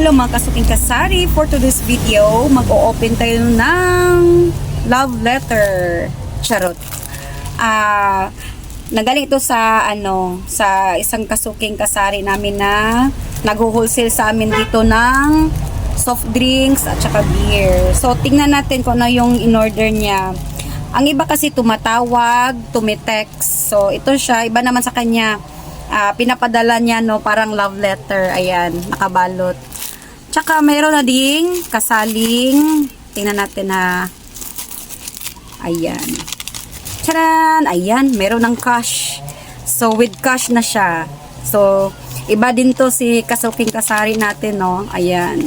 Hello mga kasuking kasari, for today's video, mag-o-open tayo ng love letter. Charot. Ah, nagaling ito sa ano, sa isang kasuking kasari namin na nag-wholesale sa amin dito ng soft drinks at saka beer. So tingnan natin kung ano yung in-order niya. Ang iba kasi tumatawag, tumitext. So ito siya, iba naman sa kanya. Ah, pinapadala niya no parang love letter. Ayan, nakabalot. Tsaka mayroon na ding kasaling. Tingnan natin ha. Ayan. Charan! Ayan, meron ng cash. So, with cash na siya. So, iba din to si kasuking kasari natin, no? Ayan.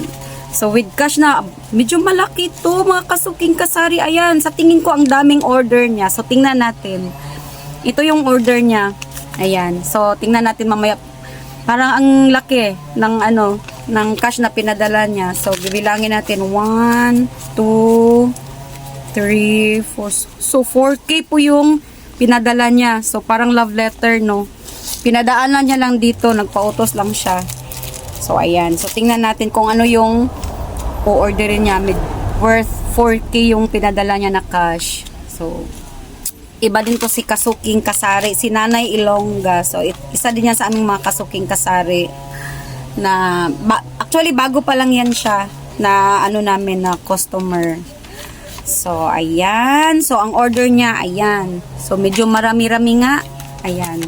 So, with cash na, medyo malaki to mga kasuking kasari. Ayan, sa tingin ko ang daming order niya. So, tingnan natin. Ito yung order niya. Ayan. So, tingnan natin mamaya. Parang ang laki ng ano, ng cash na pinadala niya. So, bibilangin natin. 1, 2, 3, 4. So, 4K po yung pinadala niya. So, parang love letter, no? Pinadaanan niya lang dito. Nagpa-utos lang siya. So, ayan. So, tingnan natin kung ano yung o-orderin niya. Med- worth 4K yung pinadala niya na cash. So, iba din to si Kasuking Kasari, si Nanay Ilongga. So, it- isa din yan sa aming mga Kasuking Kasari na ba- actually bago pa lang yan siya na ano namin na customer. So, ayan. So, ang order niya, ayan. So, medyo marami-rami nga. Ayan.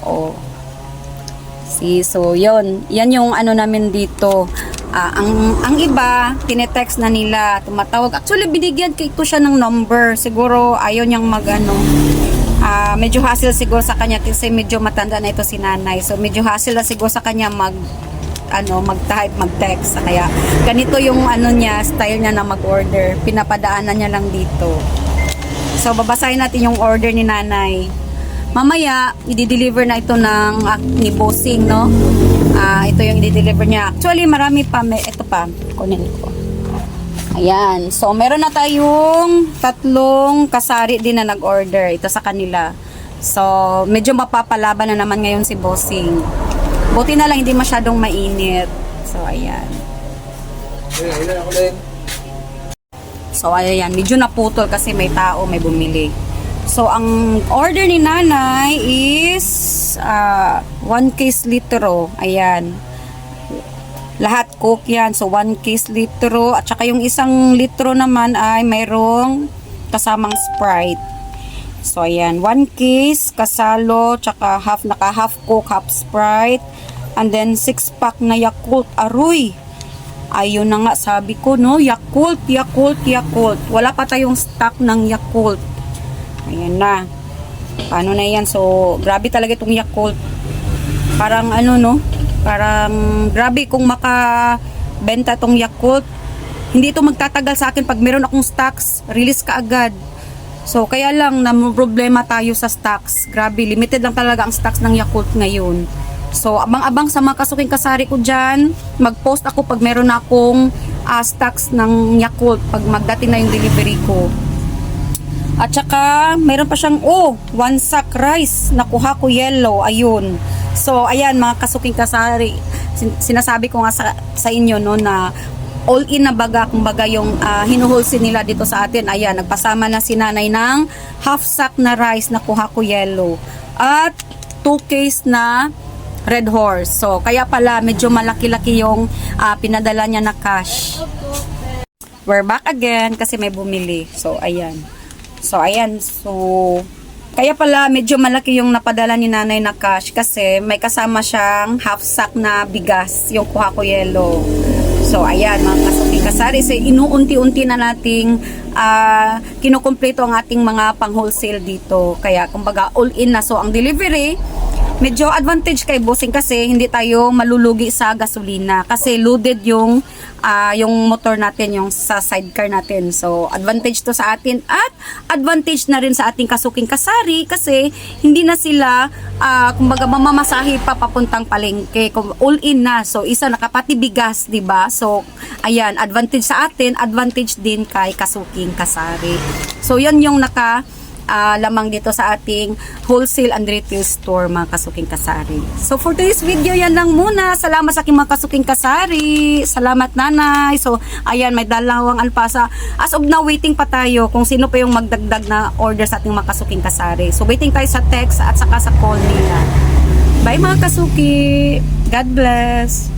Oh. Si, so, yon Yan yung ano namin dito. Ah, ang ang iba, tinetext na nila, tumatawag. Actually, binigyan ko siya ng number. Siguro, ayaw niyang mag, ano, ah, medyo hassle siguro sa kanya kasi medyo matanda na ito si nanay. So, medyo hassle na siguro sa kanya mag, ano, mag-type, mag-text. Kaya, ganito yung, ano niya, style niya na mag-order. Pinapadaanan niya lang dito. So, babasahin natin yung order ni nanay. Mamaya, i-deliver na ito ng ah, ni Bossing, no? Ah, ito yung i-deliver niya. Actually, marami pa. May, ito pa. Kunin ko. Ayan. So, meron na tayong tatlong kasari din na nag-order. Ito sa kanila. So, medyo mapapalaban na naman ngayon si Bossing. Buti na lang hindi masyadong mainit. So, ayan. So, ayan. Medyo naputol kasi may tao, may bumili. So, ang order ni nanay is uh, 1 case litro. Ayan. Lahat coke yan. So, 1 case litro. At saka yung isang litro naman ay mayroong kasamang Sprite. So, ayan. 1 case, kasalo, tsaka half, naka half coke, half Sprite. And then, 6 pack na Yakult. Aroy! Ayun na nga, sabi ko, no? Yakult, Yakult, Yakult. Wala pa tayong stock ng Yakult. Ayan na. Paano na yan? So, grabe talaga itong Yakult. Parang ano, no? Parang grabe kung makabenta itong Yakult. Hindi ito magtatagal sa akin pag meron akong stocks, release ka agad. So, kaya lang na problema tayo sa stocks. Grabe, limited lang talaga ang stocks ng Yakult ngayon. So, abang-abang sa mga kasuking kasari ko dyan, mag-post ako pag meron akong ah, stocks ng Yakult, pag magdating na yung delivery ko. At saka, meron pa siyang, oh, one sack rice. Nakuha ko yellow. Ayun. So, ayan, mga kasuking kasari. Sin- sinasabi ko nga sa, sa inyo, no, na all in na baga, kumbaga yung uh, hinuhulsin nila dito sa atin. Ayan, nagpasama na si nanay ng half sack na rice. Nakuha ko yellow. At two case na red horse. So, kaya pala, medyo malaki-laki yung ah, pinadala niya na cash. We're back again kasi may bumili. So, ayan. So, ayan. So, kaya pala medyo malaki yung napadala ni nanay na cash kasi may kasama siyang half sack na bigas, yung kuha ko yellow. So, ayan, mga kasuki kasari. So, inuunti-unti na nating ah, kinukumpleto ang ating mga pang-wholesale dito. Kaya, kumbaga, all in na. So, ang delivery, medyo advantage kay bossing kasi hindi tayo malulugi sa gasolina kasi loaded yung ah, yung motor natin yung sa sidecar natin. So advantage to sa atin at advantage na rin sa ating kasuking kasari kasi hindi na sila ah, kumbaga mamamasahe pa papuntang palengke. All in na. So isa nakapati bigas di ba? So ayan advantage sa atin advantage din kay kasuking kasari. So yan yung naka ah, lamang dito sa ating wholesale and retail store mga kasuking kasari. So for today's video yan lang muna. Salamat sa aking mga kasuking kasari. Salamat nanay. So ayan may dalawang alpasa. As of now waiting pa tayo kung sino pa yung magdagdag na order sa ating mga kasuking kasari. So waiting tayo sa text at saka sa call nila. Bye mga kasuki. God bless.